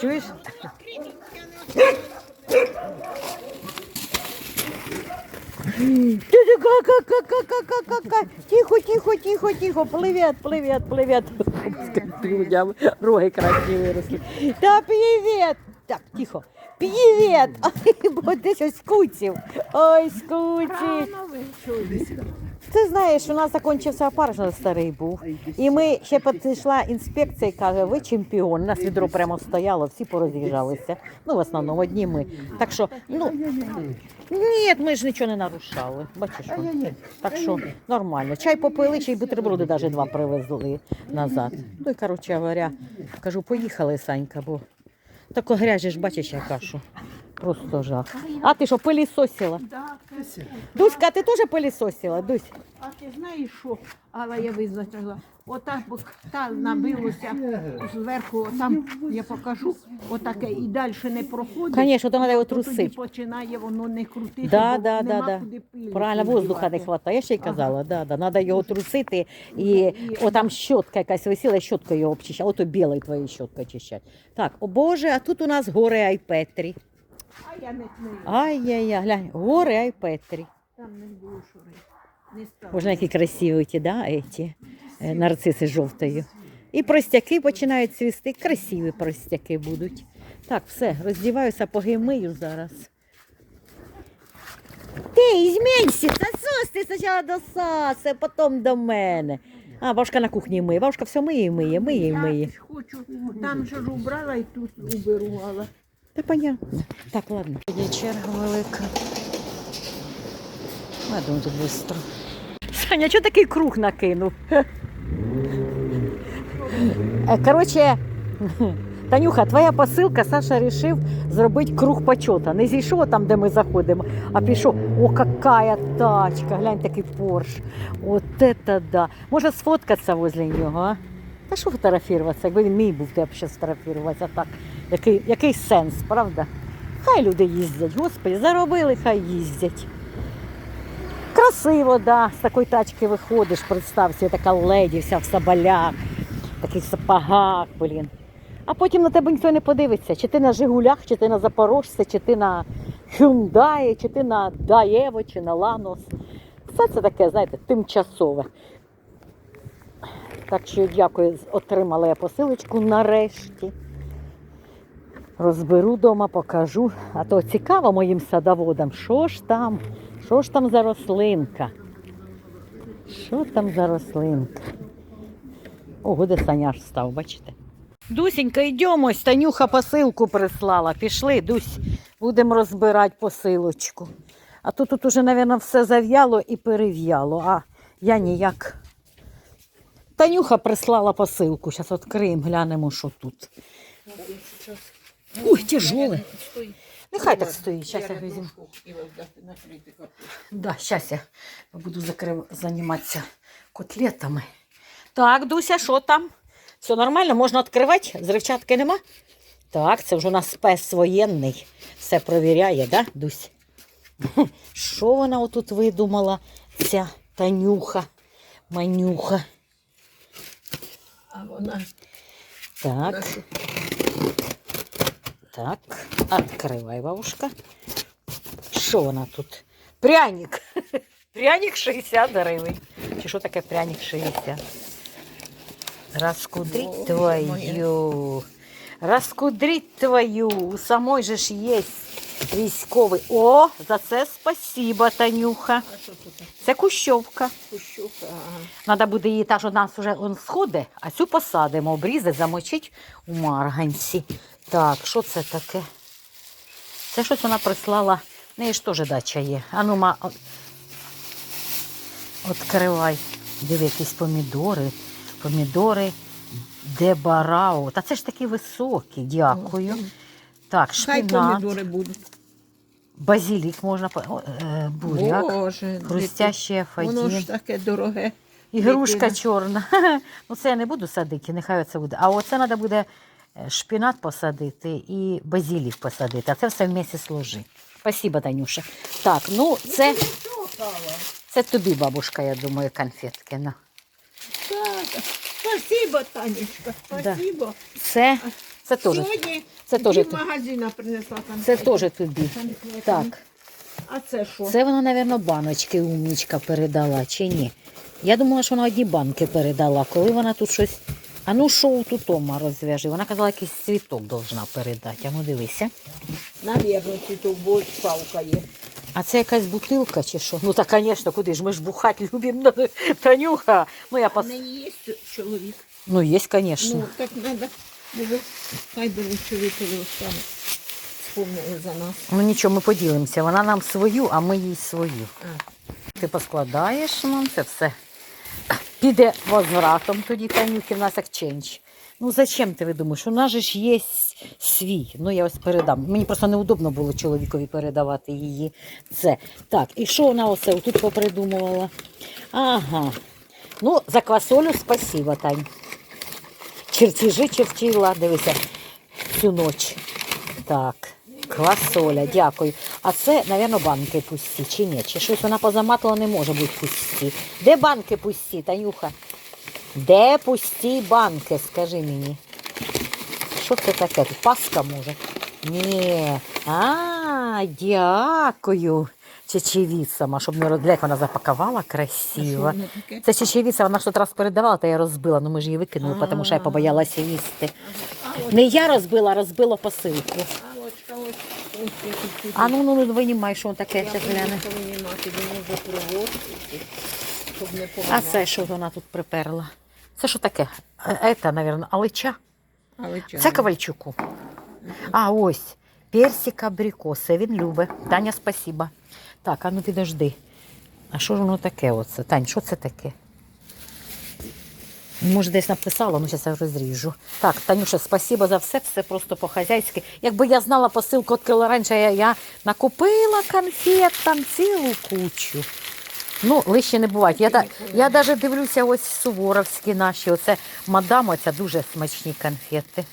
Чуєш? Тихо, тихо, тихо, тихо. Привет, привет. Людям роги красні виросли. Та привет. Так, тихо. Привет. Ой, бо десь ось скуців. Ой, скуців. Ти знаєш, у нас закінчився опариш, старий був. І ми ще підійшла інспекція і каже, ви чемпіон. У нас відро прямо стояло, всі пороз'їжджалися. Ну, в основному одні ми. Так що, ну, ні, ми ж нічого не нарушали. Бачиш, он. так що нормально. Чай попили, ще й бутерброди навіть два привезли назад. Ну і, коротше говоря, кажу, поїхали, Санька, бо тако грязі ж бачиш, яка що. Просто жах. А ти що, пилісосила? Да, Дуська, ти теж пилісосила? Дусь? а ти знаєш що? Але я визначила. Отак бо та набилося зверху, там я покажу, отаке і далі не проходить. Звісно, то треба тоді трусити. починає воно не крутити, Да, бо да, нема да, куди пилі Правильно, воздуха не вистачає. Я ще й казала, да, да. Треба його трусити. І І- отам щотка якась висіла, щоткою його обчищати. Ото білий твою щотку очищать. Так, о Боже, а тут у нас гори Айпетрі. А я не знаю, Ай-яй-яй, глянь, гори Айпетрі. там не було шури. Не стало. Боже, які красиві ті, да, еті, е, нарциси жовтою. І простяки починають цвісти, красиві простяки будуть. Так, все, роздіваю сапоги, мию зараз. Ти, змінься, засос ти спочатку до Саси, потім до мене. А, бабушка на кухні миє. Бабушка все миє, і миє, миє, і миє. Я ж хочу, там же ж убрала і тут уберу, але Та понятно. Так, ладно. Є черга велика. Думаю, тут швидко. Саня, чого такий круг накинув? Е, Коротше, Танюха, твоя посилка, Саша вирішив зробити круг почота. Не зійшов там, де ми заходимо, а пішов. О, какая тачка! Глянь, такий Порш. От это да. Може сфоткатися возле нього, а? Та що фотографуватися? Якби він мій був, то я б ще сфотографуватися так. Який, який сенс, правда? Хай люди їздять, господи, заробили, хай їздять. Красиво, да. З такої тачки виходиш, представся, така леді, вся в соболях, таких сапогах, блін. А потім на тебе ніхто не подивиться, чи ти на Жигулях, чи ти на Запорожці, чи ти на Hyundai, чи ти на Даєво, чи на Ланос. Все це таке, знаєте, тимчасове. Так що дякую, отримала я посилочку нарешті. Розберу вдома, покажу. А то цікаво моїм садоводам, що ж там, що ж там за рослинка. Що там за рослинка? Ого, де Саняш став, бачите? Дусенька, йдемо, Танюха посилку прислала. Пішли, Дусь, будемо розбирати посилочку. А то тут уже, мабуть, все зав'яло і перев'яло, а я ніяк. Танюха прислала посилку. Зараз відкриємо, глянемо, що тут. Ой, тяжеле. Нехай так стоїть. Зараз я візьму. Да, зараз я буду закрив... займатися котлетами. Так, Дуся, що там? Все нормально, можна відкривати? Зривчатки нема? Так, це вже у нас спец воєнний. Все провіряє, да, Дусь? Що вона отут видумала, ця Танюха, манюха? а вона Так. Так, открывай, бабушка. Що вона тут? Пряник. Пряник 60 гривень. Чи що таке пряник 60? Раскудрить твою. Раскудрить твою. У самой же ж є військовий. О, за це спасибо, Танюха. а що тут? Це кущовка. Кущука, ага. Треба буде її, та ж у нас вже он сходить, а цю посадимо, обрізати, замочить у марганці. Так, що це таке? Це щось вона прислала. В неї ж теж дача є. А ну, ма, відкривай. Диви, якісь помідори. Помідори Дебарао. Та це ж такі високі, дякую. Так, Хай помідори будуть. Базилік можна, по- е, буряк, Боже, хрустящий Воно фадін. ж таке дороге. Ігрушка Дитина. чорна. Ну, це я не буду садити, нехай це буде. А оце треба буде е, шпінат посадити і базилік посадити. А це все в місці сложи. Спасибо, Танюша. Так, ну це, це тобі, бабушка, я думаю, конфетки. На. Так, та Спасибо, Танечка, спасибо. Це, це теж. Сьогодні Це теж з ти. магазина принесла Це теж тобі. Так. А це що? Це вона, мабуть, баночки умнічка передала, чи ні? Я думала, що вона одні банки передала. Коли вона тут щось. А ну шоу тут Тома розв'яжи. Вона казала, якийсь цвіток должна передати. А ну дивися. Навірно, тут будь палка є. А це якась бутилка чи що? Ну так, звісно, куди ж ми ж бухати любимо, Танюха. Ну я пос... в неї є чоловік? Ну, є, звісно. Ну, так треба, може, хай би ви чоловікові за нас. Ну нічого, ми поділимося. Вона нам свою, а ми їй свою. А. Ти поскладаєш нам це все. Піде возвратом тоді Танюки, в нас як ченч. Ну зачем ти ви думаєш? У нас же ж є свій. Ну я ось передам. Мені просто неудобно було чоловікові передавати її. Це. Так, і що вона оце тут попридумувала? Ага. Ну, за квасолю спасибо, Тань. Чертежі чертила, дивися, всю ніч. Так, квасоля, дякую. А це, мабуть, банки пусті, чи ні? Чи щось вона позаматила не може бути пусті. Де банки пусті, Танюха? Де пусті банки, скажи мені. Що це таке? Паска може? Ні. А, дякую. Чечевіцама, щоб не як вона запакувала красиво. Це чечевіця, вона ж тут раз передавала, та я розбила, ну ми ж її викинули, тому що я побоялася їсти. Не я розбила, а розбила посилку. а ну ну ну винімай, що таке, Я щас гляне. А це що вона тут приперла? Це що таке? Це, мабуть, алича. Це Ковальчуку. А ось персик абрикоси. Він любить. Таня, спасіба. Так, а ну підожди. А що ж воно таке? Оце? Тань, що це таке? Може, десь написала, ну зараз я розріжу. Так, Танюша, спасибо за все, все просто по-хазяйськи. Якби я знала посилку відкрила раніше, я, я накупила конфет там цілу кучу. Ну, лише не бувають. Я, я дивлюся ось суворовські наші. Оце мадам, оця дуже смачні конфети.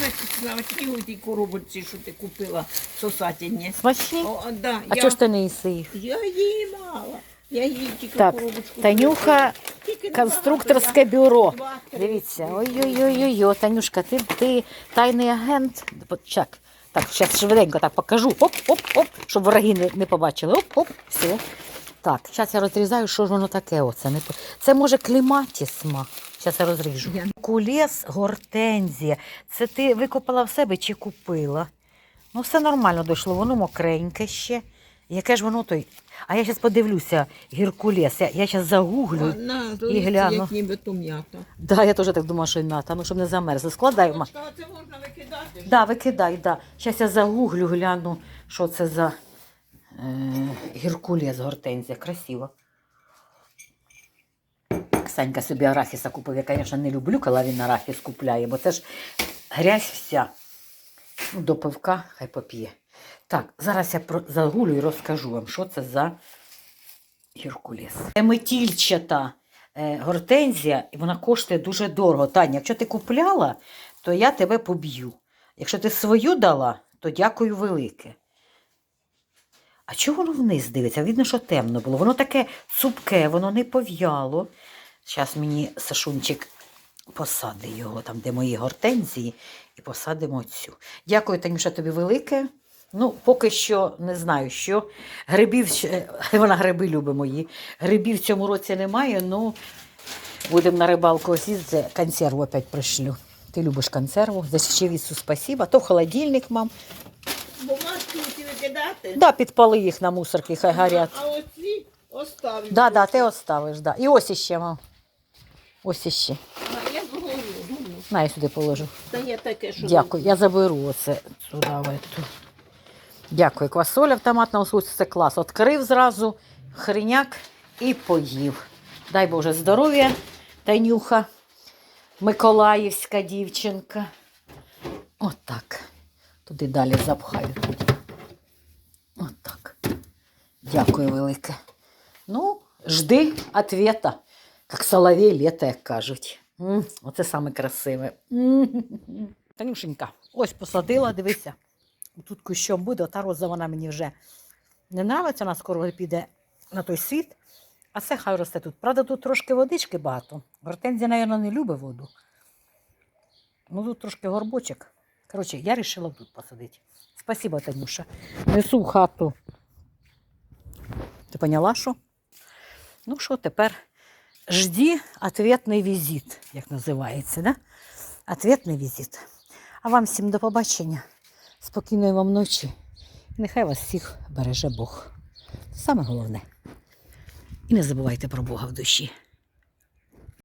На Слава, ті у тій коробочці, що ти купила сосательні. Смачні? О, да, А я, чого ж ти не їси їх? я її мала. Я її тільки Так, коробочку. Танюха, Тільки конструкторське бюро. я два-три Дивіться, ой-ой-ой, Танюшка, ти, ти тайний агент. Так, так, зараз швиденько так покажу. Оп, оп, оп, щоб враги не, не побачили. Оп, оп, все. Так, зараз я розрізаю, що ж воно таке. Оце. Не... Це може кліматісма. Зараз я розріжу. Кулес гортензія. Це ти викопала в себе чи купила? Ну, все нормально дійшло, воно мокреньке ще. Яке ж воно той. А я зараз подивлюся, гіркулес. Я, я зараз загуглю. На, І гляну. як ніби то м'ята. Да, я теж так думала, що м'ята, ну щоб не замерзли. Складай, ма. Це можна викидати? Да, викидай, да. Зараз я загуглю, гляну, що це за е, гіркулес гортензія. Красиво. Санька собі арахіса купив. Я, звісно, не люблю, коли він арахіс купляє, бо це ж грязь вся. Ну, до пивка хай поп'є. Так, зараз я загулю і розкажу вам, що це за гіркулес. Це метільчата е, гортензія, і вона коштує дуже дорого. Таня, якщо ти купляла, то я тебе поб'ю. Якщо ти свою дала, то дякую велике. А чого воно вниз дивиться? Видно, що темно було. Воно таке цупке, воно не пов'яло. Зараз мені Сашунчик посади його, там, де мої гортензії, і посадимо цю. Дякую, Танюша, тобі велике. Ну, поки що не знаю, що. Грибів, вона гриби любить мої. Грибів в цьому році немає, ну будемо на рибалку осіздити, консерву опять пришлю. Ти любиш консерву, за чечевицю спасіба. То в холодильник, мам. Бумажки викидати? Да, підпали їх на мусорки, хай горять. А оці оставлю. Да, да, ти оставиш, да. І ось іще, мам. Ось іще. А Я думаю. На, я сюди положу. Та є таке, що... Дякую, я заберу оце сюди. в ету. Дякую. Квасоля в томатному соусі це клас. Открив зразу хриняк і поїв. Дай Боже здоров'я, Танюха, Миколаївська дівчинка. Отак. Туди далі запхаю. Отак. Дякую велике. Ну, жди ответа. Як соловей літо, як кажуть. Оце саме красиве. Танюшенька, ось посадила, дивися. Тут кущом буде, ота роза вона мені вже не нравиться, вона скоро піде на той світ. А це хай росте тут. Правда, тут трошки водички багато. Гортензія, мабуть, не любить воду. Ну тут трошки горбочок. Коротше, я вирішила тут посадити. Спасибо, Танюша. Несу в хату. Ти поняла, що? Ну що, тепер жді ответний візит, як називається, да? Ответний візит. А вам всім до побачення. Спокійної вам ночі. Нехай вас всіх береже Бог. Саме головне. І не забувайте про Бога в душі.